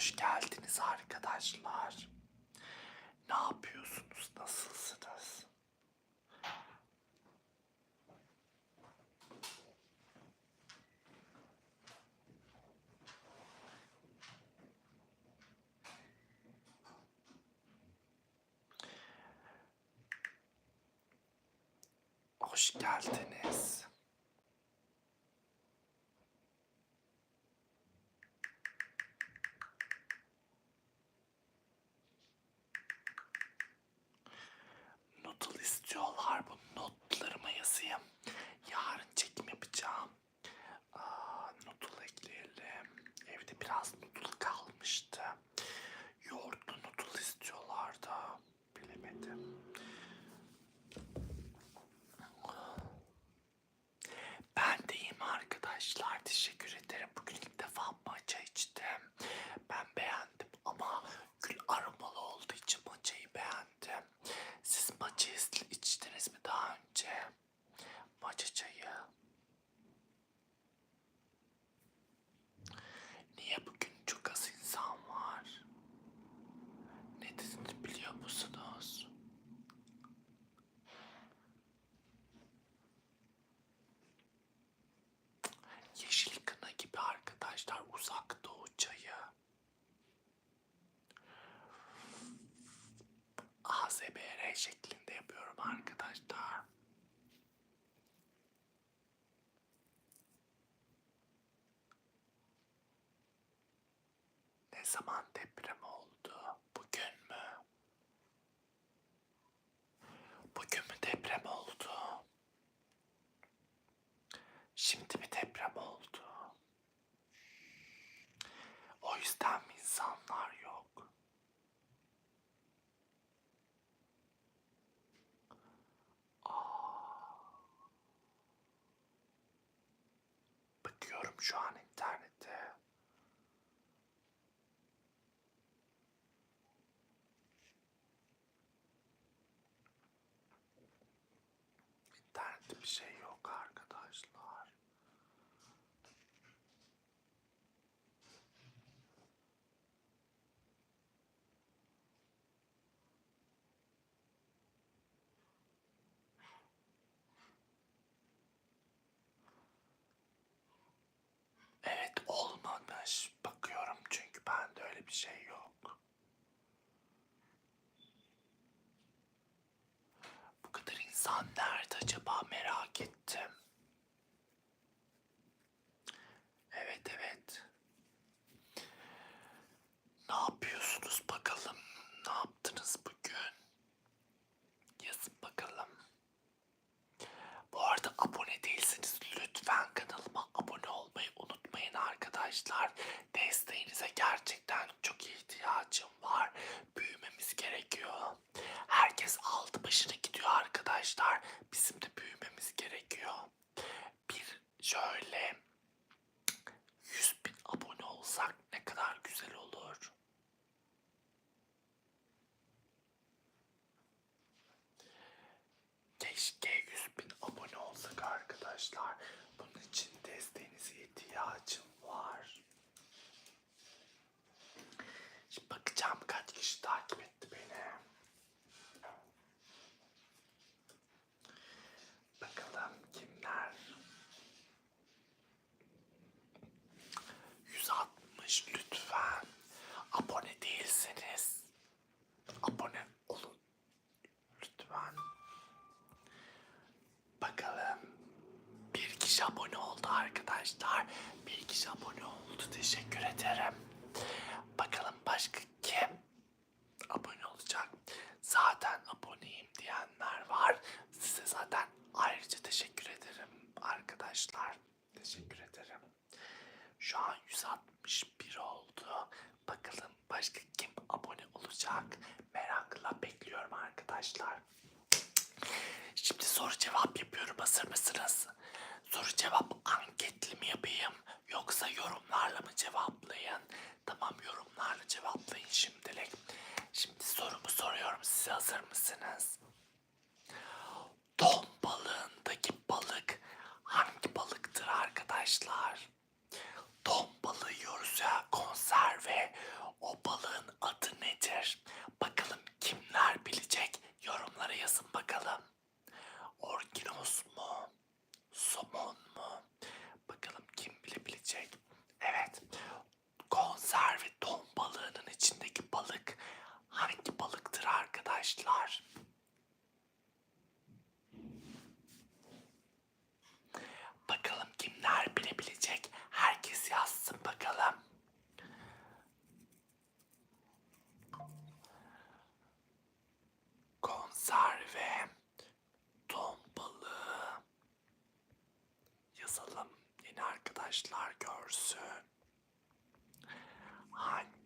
Hoş geldiniz arkadaşlar. şeklinde yapıyorum. bakıyorum şu an internette. İnternette bir şey basır mısınız? Soru cevap anketli mi yapayım yoksa yorumlarla mı cevaplayın? Tamam yorumlarla cevaplayın şimdilik. Şimdi sorumu soruyorum size hazır mısınız? Ton balığındaki balık hangi balıktır arkadaşlar? Ton balığı yiyoruz ya konserve. O balığın adı nedir? Bakalım kimler bilecek? Yorumlara yazın bakalım. Orkinos mu? Somon mu? Bakalım kim bilebilecek? Evet. Konserve ton balığının içindeki balık hangi balıktır arkadaşlar? arkadaşlar görsün. Hangi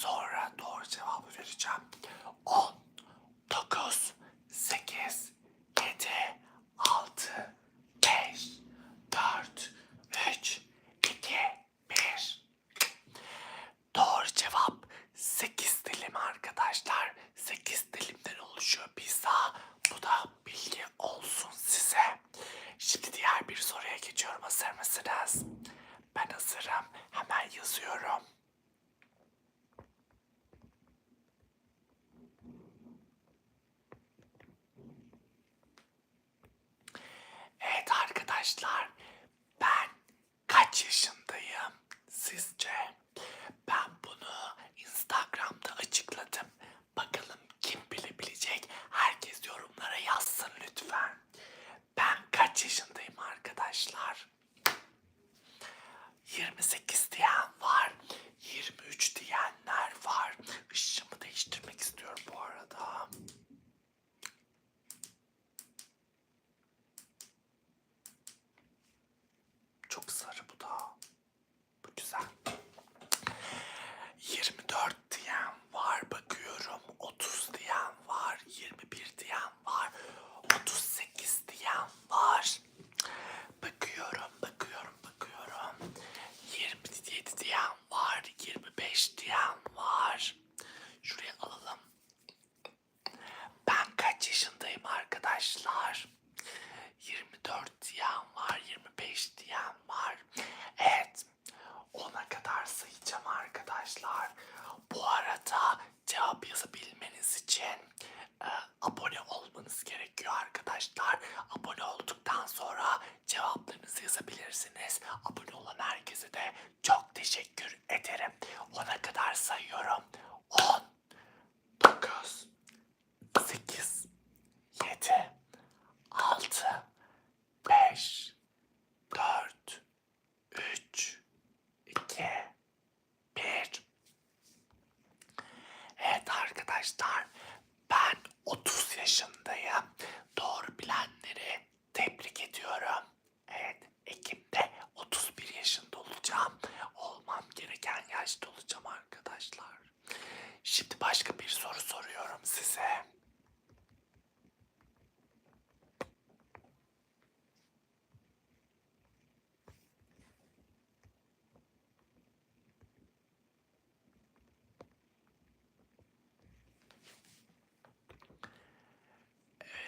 sonra doğru cevabı vereceğim. 10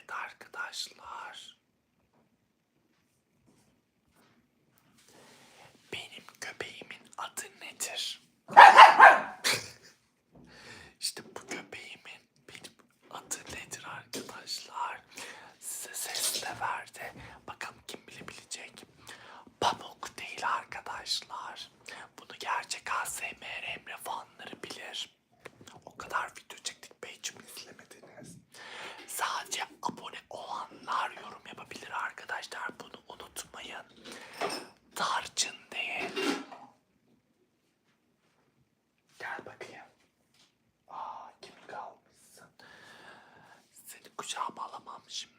Evet arkadaşlar. aşağı bağlamam şimdi.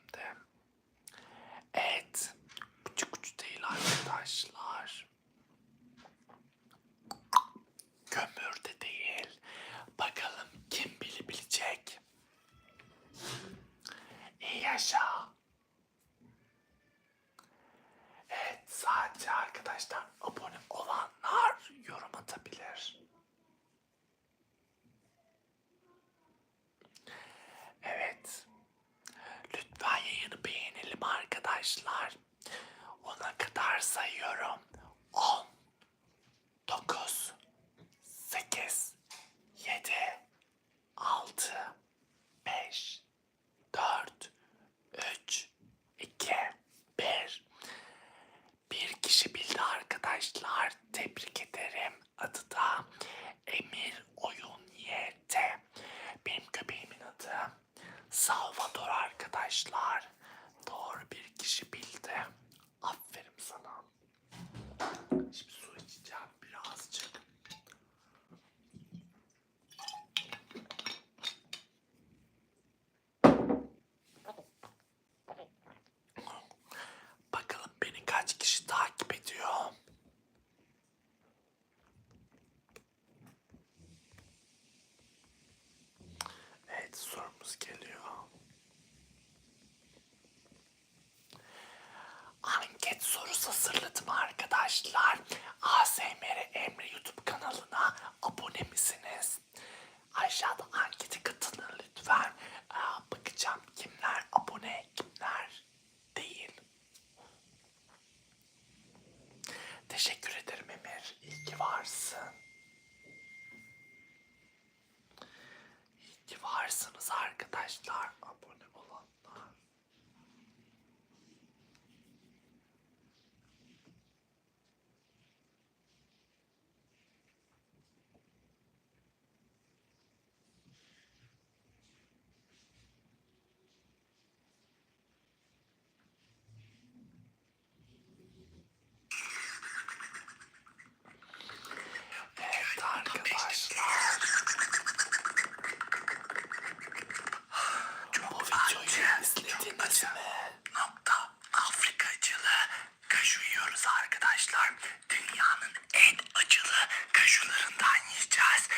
Arkadaşlar abone just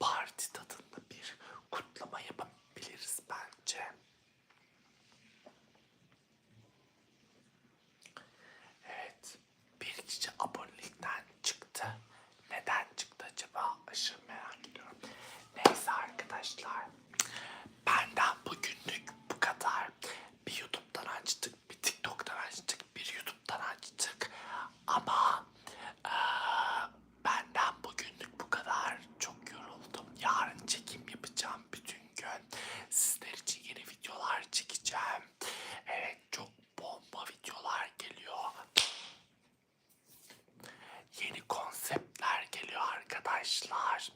parti tadında arkadaşlar.